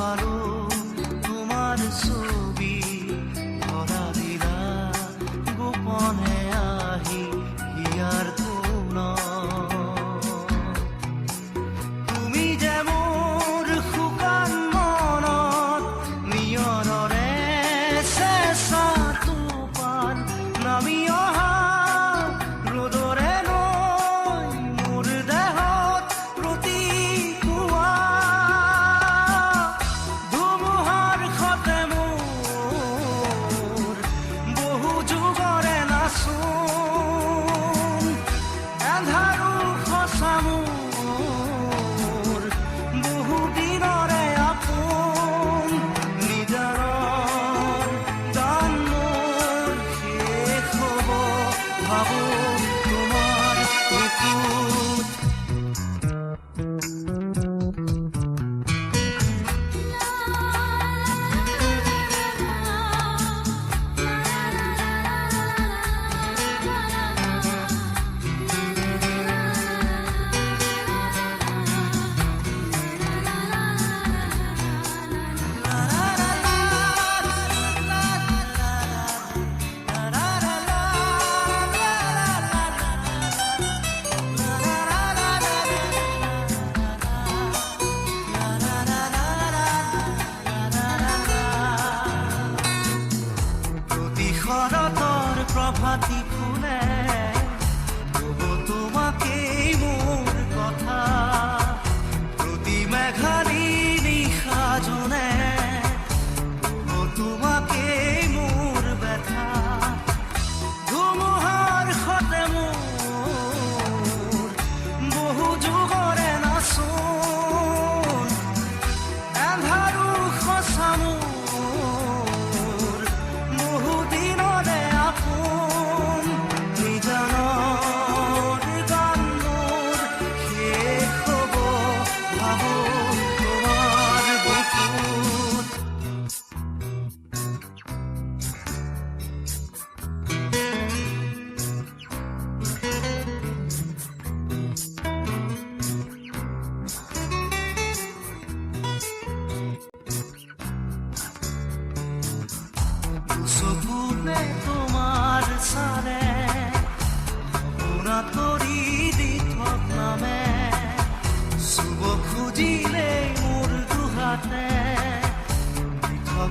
i don't Maru. my deep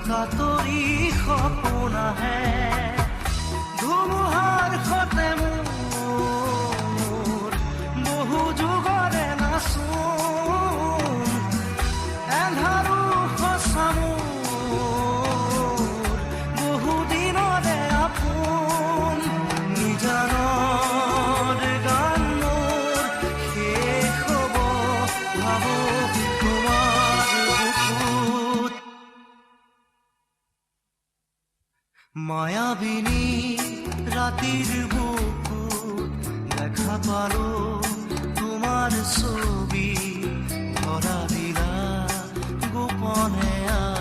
কাতরি সপোন আহে ধুমুহাৰ সতে মোৰ মায়াবিনী রাতির বুকুর দেখা পালো তোমার ছবি ধরা দিলা গোপনে আ